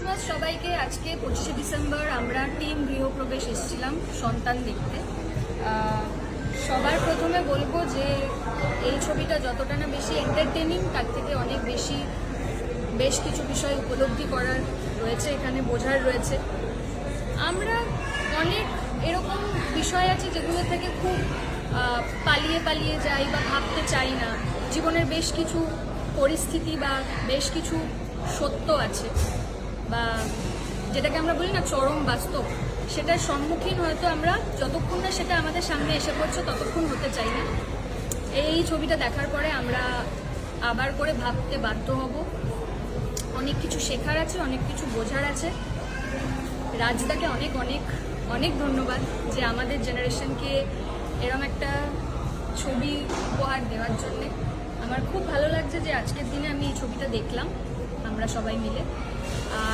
Christmas সবাইকে আজকে পঁচিশে ডিসেম্বর আমরা টিম গৃহপ্রবেশ এসেছিলাম সন্তান দেখতে। সবার প্রথমে বলব যে এই ছবিটা যতটা না বেশি এন্টারটেনিং তার থেকে অনেক বেশি বেশ কিছু বিষয় উপলব্ধি করার রয়েছে, এখানে বোঝার রয়েছে। আমরা অনেক এরকম বিষয় আছে যেগুলো থেকে খুব পালিয়ে পালিয়ে যাই বা ভাবতে চাই না। জীবনের বেশ কিছু পরিস্থিতি বা বেশ কিছু সত্য আছে। যেটাকে আমরা বলি না চরম বাস্তব, সেটার সম্মুখীন হয়তো আমরা যতক্ষণ না সেটা আমাদের সামনে এসে পড়ছে, ততক্ষণ হতে চাই না। এই ছবিটা দেখার পরে আমরা আবার করে ভাবতে বাধ্য হব। অনেক কিছু শেখার আছে, অনেক কিছু বোঝার আছে। রাজদাকে অনেক অনেক অনেক ধন্যবাদ যে আমাদের জেনারেশনকে এরম একটা ছবি উপহার দেওয়ার জন্যে। আমার খুব ভালো লাগছে যে আজকের দিনে আমি এই ছবিটা দেখলাম, আমরা সবাই মিলে।